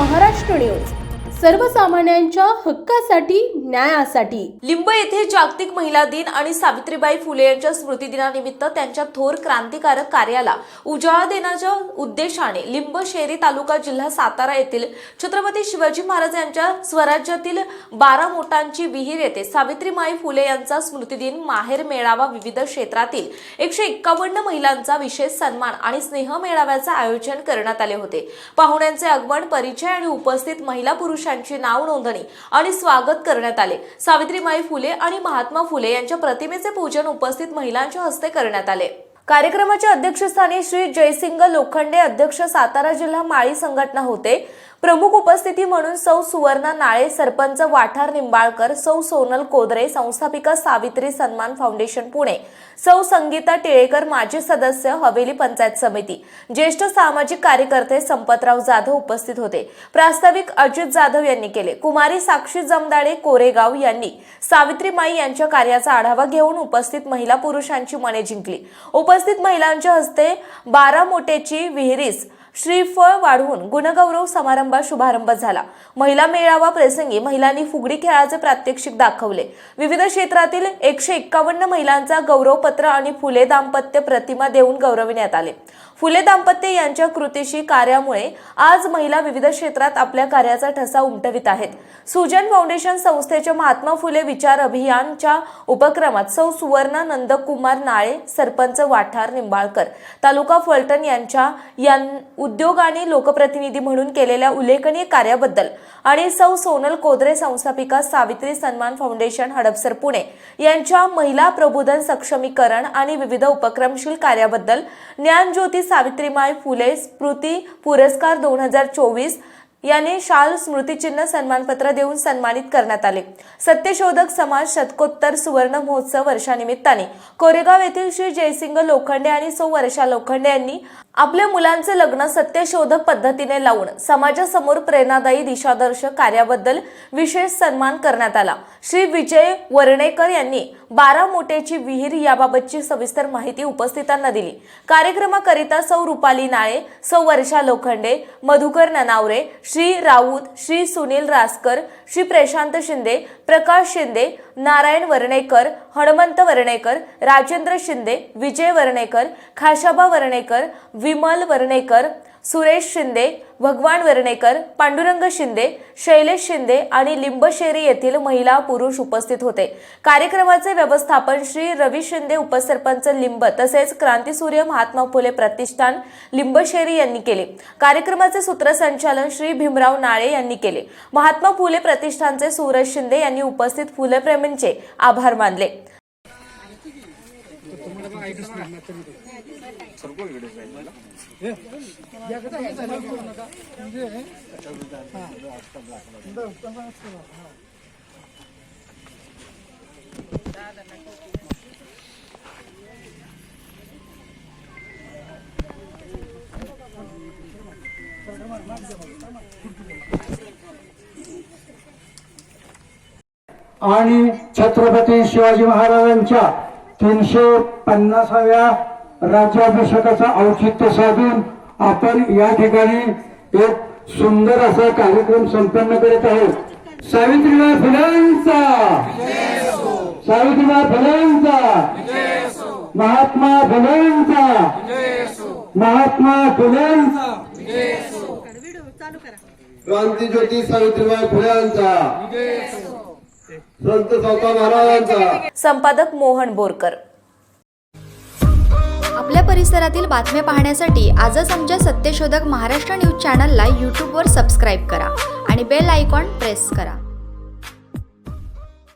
Maharashtra news. सर्वसामान्यांच्या हक्कासाठी न्यायासाठी. लिंब येथे जागतिक महिला दिन आणि सावित्रीबाई फुले यांच्या स्मृतिदिनानिमित्त त्यांच्या थोर क्रांतिकारक कार्याला उजाळा देण्याच्या उद्देशाने लिंब शेरी तालुका जिल्हा सातारा येथील छत्रपती शिवाजी महाराज यांच्या स्वराज्यातील बारा मोटांची विहीर येथे सावित्रीमाई फुले यांचा स्मृतिदिन माहेर मेळावा विविध क्षेत्रातील एकशे एक्कावन्न महिलांचा विशेष सन्मान आणि स्नेह मेळाव्याचे आयोजन करण्यात आले होते. पाहुण्यांचे आगमन परिचय आणि उपस्थित महिला पुरुषांची नाव नोंदणी आणि स्वागत करण्यात आले. सावित्रीमाई फुले आणि महात्मा फुले यांच्या प्रतिमेचे पूजन उपस्थित महिलांच्या हस्ते करण्यात आले. कार्यक्रमाच्या अध्यक्षस्थानी श्री जयसिंग लोखंडे अध्यक्ष सातारा जिल्हा माळी संघटना होते. प्रमुख उपस्थिती म्हणून सौ सुवर्णा नाळे सरपंच वाठार निंबाळकर सौ सोनल कोदरे संस्थापिका सावित्री सन्मान फाउंडेशन पुणे सौ संगीता टिळेकर माजी सदस्य हवेली पंचायत समिती. ज्येष्ठ सामाजिक कार्यकर्ते संपतराव जाधव उपस्थित होते. प्रास्ताविक अजित जाधव यांनी केले. कुमारी साक्षी जमदाडे कोरेगाव यांनी सावित्रीमाई यांच्या कार्याचा आढावा घेऊन उपस्थित महिला पुरुषांची मने जिंकली. उपस्थित महिलांच्या हस्ते बारामोटेची विहिरीस श्रीफळ वाढवून गुणगौरव समारंभात शुभारंभ झाला. महिला मेळावा प्रसंगी महिलांनी फुगडी खेळाचे प्रात्यक्षिक दाखवले. विविध क्षेत्रातील एकशे एक्कावन्न महिलांचा गौरवपत्र आणि फुले दाम्पत्य प्रतिमा देऊन गौरविण्यात आले. फुले दाम्पत्य यांच्या कृतीशी कार्यामुळे आज महिला विविध क्षेत्रात आपल्या कार्याचा ठसा उमटवित आहेत. सुजन फाउंडेशन संस्थेच्या महात्मा फुले विचार अभियानच्या उपक्रमात सौ सुवर्ण नंदकुमार नाळे सरपंच वाठार निंबाळकर तालुका फलटण यांच्या यां उद्योग आणि लोकप्रतिनिधी म्हणून केलेल्या उल्लेखनीय कार्याबद्दल आणि सौ सोनल कोदरे संस्थापिका सावित्री सन्मान फाउंडेशन हडपसर पुणे यांच्या महिला प्रबोधन सक्षमीकरण आणि विविध उपक्रमशील कार्याबद्दल ज्ञानज्योती सावित्रीमाई फुले स्मृती पुरस्कार दोन हजार चोवीस याने शाल स्मृतिचिन्ह सन्मानपत्र देऊन सन्मानित करण्यात आले. सत्यशोधक समाज शतकोत्तर सुवर्ण महोत्सव वर्षानिमित्ताने कोरेगाव येथील श्री जयसिंग लोखंडे आणि सौ वर्षा लोखंडे यांनी आपल्या मुलांचे लग्न सत्यशोधक पद्धतीने लावून समाजासमोर प्रेरणादायी दिशादर्शक कार्याबद्दल विशेष सन्मान करण्यात आला. श्री विजय वर्णेकर यांनी बारा मोठ्याची विहीर याबाबतची सविस्तर माहिती उपस्थितांना दिली. कार्यक्रमाकरिता सौ रुपाली नाळे सौ वर्षा लोखंडे मधुकर ननावरे श्री राऊत श्री सुनील रासकर श्री प्रशांत शिंदे प्रकाश शिंदे नारायण वर्णेकर हनुमंत वर्णेकर राजेंद्र शिंदे विजय वर्णेकर खाशाबा वर्णेकर विमल वर्णेकर सुरेश शिंदे भगवान वर्णेकर पांडुरंग शिंदे शैलेश शिंदे आणि लिंबशेरी येथील महिला पुरुष उपस्थित होते. कार्यक्रमाचे व्यवस्थापन श्री रवी शिंदे उपसरपंच लिंब तसेच क्रांतीसूर्य महात्मा फुले प्रतिष्ठान लिंबशेरी यांनी केले. कार्यक्रमाचे सूत्रसंचालन श्री भीमराव नाळे यांनी केले. महात्मा फुले प्रतिष्ठानचे सूरज शिंदे यांनी उपस्थित फुलेप्रेमींचे आभार मानले. आणि छत्रपती शिवाजी महाराजांच्या तीनशे पन्नासाव्या राज्याभिषेकाचं औचित्य साधून आपण या ठिकाणी एक सुंदर असा कार्यक्रम संपन्न करीत आहोत. सावित्रीबाई फुलेंचा सावित्रीबाई फुलेंचा महात्मा फुलेंचा महात्मा फुलेंचा क्रांतीज्योती सावित्रीबाई फुल्यांचा! संत सावता महाराजांचा. संपादक मोहन बोरकर. आपल्या परिसरातील बातम्या पाहण्यासाठी आजच आमच्या सत्यशोधक महाराष्ट्र न्यूज चॅनलला यूट्यूबवर सबस्क्राईब करा आणि बेल आयकॉन प्रेस करा.